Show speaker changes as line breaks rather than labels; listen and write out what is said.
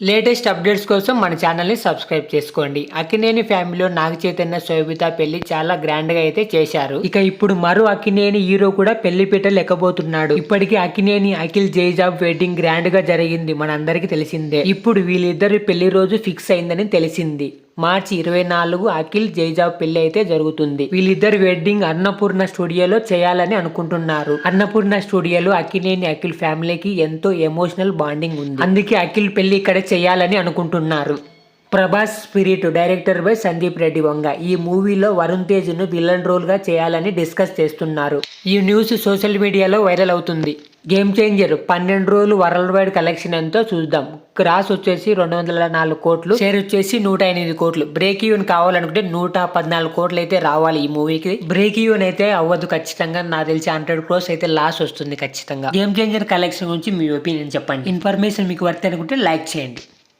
Latest updates కోసం మన ఛానల్ని సబ్స్క్రైబ్ చేసుకోండి. అక్కినేని ఫ్యామిలీలో నాగ చైతన్య శోభిత పెళ్ళి చాలా గ్రాండ్గా అయితే చేశారు. ఇక ఇప్పుడు మరో అక్కినేని హీరో కూడా పెళ్ళి పీట లెక్కబోతున్నాడు ఇప్పటికీ అక్కినేని అఖిల్ జైజాబ్ వెడ్డింగ్ గ్రాండ్గా జరిగింది. మనందరికీ తెలిసిందే. ఇప్పుడు వీళ్ళిద్దరు పెళ్ళి రోజు ఫిక్స్ అయిందని తెలిసింది. మార్చి ఇరవై నాలుగు అఖిల్ జైజాబ్ పెళ్ళి అయితే జరుగుతుంది. వీళ్ళిద్దరు వెడ్డింగ్ అన్నపూర్ణ స్టూడియోలో చేయాలని అనుకుంటున్నారు. అన్నపూర్ణ స్టూడియోలో అఖిలేని అఖిల్ ఫ్యామిలీకి ఎంతో ఎమోషనల్ బాండింగ్ ఉంది. అందుకే అఖిల్ పెళ్ళి ఇక్కడ చేయాలని అనుకుంటున్నారు. Prabhas Spirit director by Sandeep Reddy Vanga ఈ మూవీలో వరుణ్ తేజ్ను విలన్ రోల్గా చేయాలని డిస్కస్ చేస్తున్నారు. ఈ న్యూస్ సోషల్ మీడియాలో వైరల్ అవుతుంది. గేమ్ చేంజర్ పన్నెండు రోజులు వరల్డ్ వైడ్ కలెక్షన్ ఎంతో చూద్దాం. క్రాస్ వచ్చేసి రెండు వందల నాలుగు కోట్లు. షేర్ వచ్చేసి నూట ఎనిమిది కోట్లు. బ్రేక్ ఈవెన్ కావాలనుకుంటే నూట పద్నాలుగు కోట్లు అయితే రావాలి ఈ మూవీకి. బ్రేక్ ఈవెన్ అయితే అవ్వదు ఖచ్చితంగా. నాకు తెలిసి హండ్రెడ్ క్రోస్ అయితే లాస్ వస్తుంది ఖచ్చితంగా. గేమ్ చేంజర్ కలెక్షన్ గురించి మీ ఒపీనియన్ చెప్పండి. ఇన్ఫర్మేషన్ మీకు వర్త్ అనుకుంటే లైక్ చేయండి.